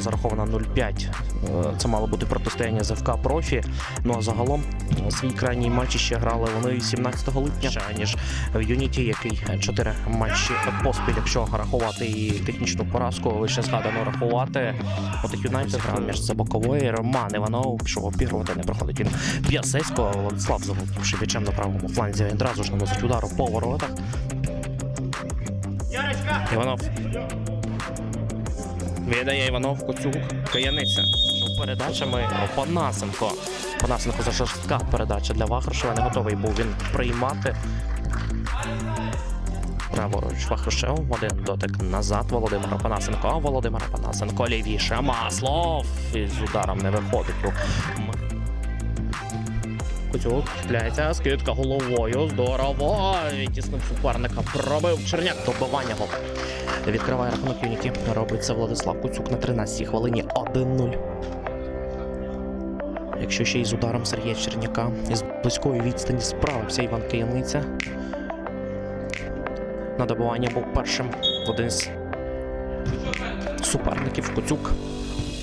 була зарахована 0-5. Е, Це мало бути протистояння з ФК Профі. Ну а загалом е, свій крайній матч ще грали вони 17 липня, ще, ніж в Юніті, який 4 матчі поспіль, якщо рахувати і технічну поразку, лише згадано рахувати. От Юнайтед грав між Забокової, Роман Іванов пішов обігрувати, не проходить він П'ясесько, Владислав заволодівши м'ячем на правому фланзі, він одразу ж наносить удар по воротах. Іванов. Віддає Іванов Коцюк. Каяниця. Передачами Панасенко. Панасенко за жорстка передача для Вахрушева. Не готовий був він приймати. Праворуч Вахрушев. Один дотик назад. Володимира Панасенко. Володимира Панасенко. Лівіше. Маслов. І з ударом не виходить. у Кутюк чіпляється, скидка головою. Здорово. Відтіснив суперника. Пробив Черняк. Добивання гол. Відкриває рахунок Юніті. Робить це Владислав Куцюк на 13-й хвилині 1-0. Якщо ще й з ударом Сергія Черняка із близької відстані справився Іван Кияниця. На добивання був першим один з суперників Куцюк.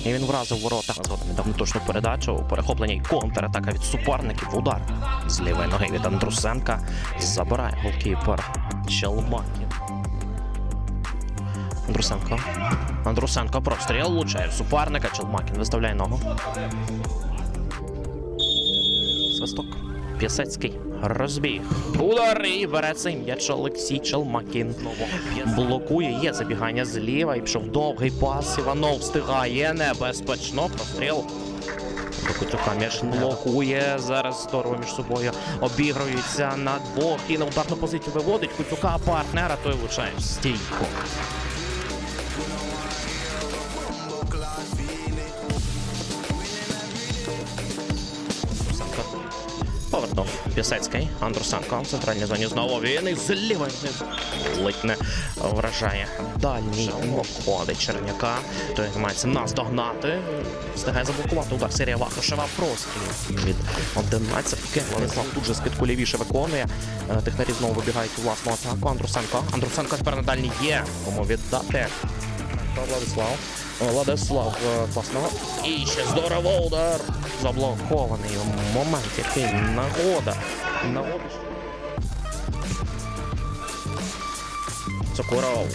І він вразив ворота. Згодом віддав неточну передачу. Перехоплення і контратака від суперників. Удар з лівої ноги від Андрусенка. Забирає голкіпер Челмакін. Андрусенко. Андрусенко простріл влучає в суперника. Челмакін виставляє ногу. Свисток. П'ясецький. Розбіг. Удар і бере цей м'яч Олексій Челмакін. Блокує, є забігання зліва і пішов довгий пас. Іванов встигає небезпечно. Простріл. Кутюка м'яч блокує. Зараз здорово між собою обігруються на двох і на ударну позицію виводить Кутюка партнера, той влучає в стійку. Повернув Пісецький. Андрусенко в центральній зоні знову він і з лівої ледь вражає. Дальній обходить Черняка. Той намагається наздогнати. Встигає заблокувати удар. Серія Вахрушева простріл від 11-ки. Владислав тут же скидку лівіше виконує. Е, Технарі знову вибігають у власну атаку. Андрусенко. Андрусенко тепер на дальній є. Кому віддати. Владислав. Владислав е. І ще здорово удар. Заблокований момент, який нагода. Нагода. Сокуров.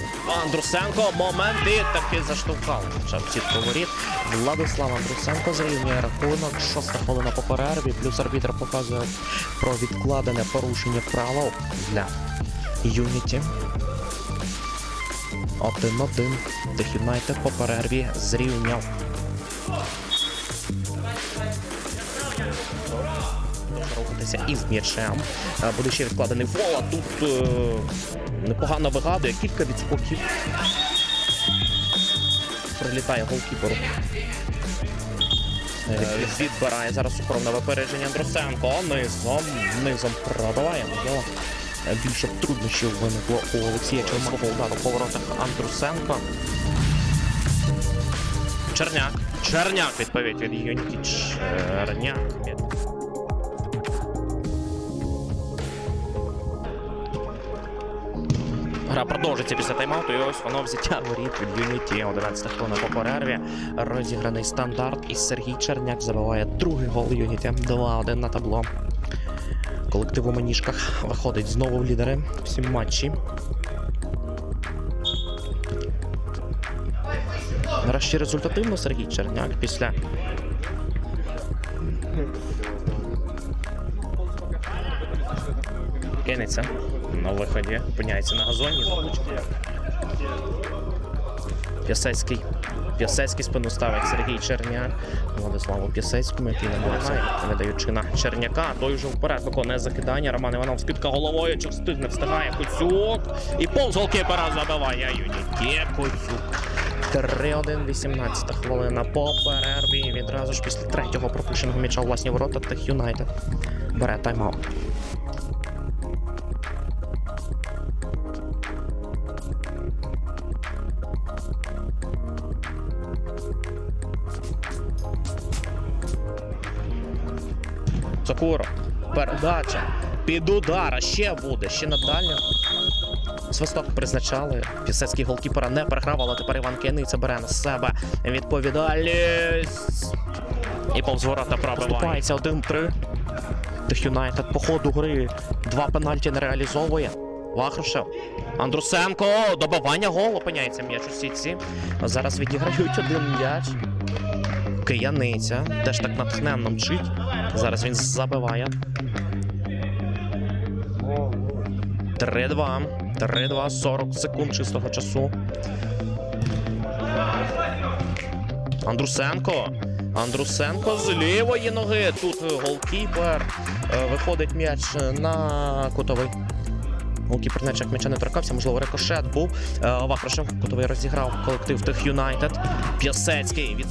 Андрусенко. Момент і таки заштовхав. Хоча в сітку воріт. Владислав Андрусенко зрівнює рахунок. Шоста хвилина по перерві. Плюс арбітр показує про відкладене порушення правил для Юніті. 1-1. Тих Юнайтед по перерві зрівняв. Рухатися із м'ячем. Е, Буде ще відкладений фол, а тут е, непогано вигадує, кілька відскоків. Прилітає голкіперу. Е, Відбирає зараз укровне випередження Андросенко. Низом, низом пробиває. Можливо, більше труднощів виникло у Олексія Чермакова удару по воротах Андрусенко. Черняк. Черняк відповідь від Юніті. Черняк. Гра продовжиться після тайм-ауту, і ось воно взяття воріт від Юніті. 11 хвилина по перерві. Розіграний стандарт. І Сергій Черняк забиває другий гол Юніті. 2-1 на табло. Колектив у маніжках виходить знову в лідери в цім матчі. Нарешті результативно Сергій Черняк після кинеться на виході, опиняється на газоні. П'ясецький. П'ясецький спину ставить Сергій Черняк. Владиславу П'ясецькому, який намагається, видаючи на Черняка. Той вже вперед виконує закидання. Роман Іванов скидка головою. Чи встиг не встигає Куцюк. І повз голкіпера забиває Юніті. Куцюк. 3-1, 18 хвилина по перерві. Відразу ж після третього пропущеного м'яча власні ворота Тех Юнайтед бере тайм-аут. Сокуров. Передача. Під удара. Ще буде. Ще на дальню. Свисток призначали. Пісецький голкіпера не переграв, але тепер Іван Кияниця бере на себе відповідальність. І повз ворота пробиває. Поступається 1-3. Тих Юнайтед по ходу гри два пенальті не реалізовує. Вахрушев. Андрусенко. Добивання гол. Опиняється м'яч у сітці. Зараз відіграють один м'яч. Кияниця. Теж так натхненно мчить. Зараз він забиває. 3-2. 3-2, 40 секунд чистого часу. Андрусенко. Андрусенко з лівої ноги. Тут голкіпер. Е, Виходить м'яч на кутовий. Голкіпер наче м'яча не торкався, можливо, рикошет був. Е, кутовий розіграв колектив тих Юнайтед. П'ясецький від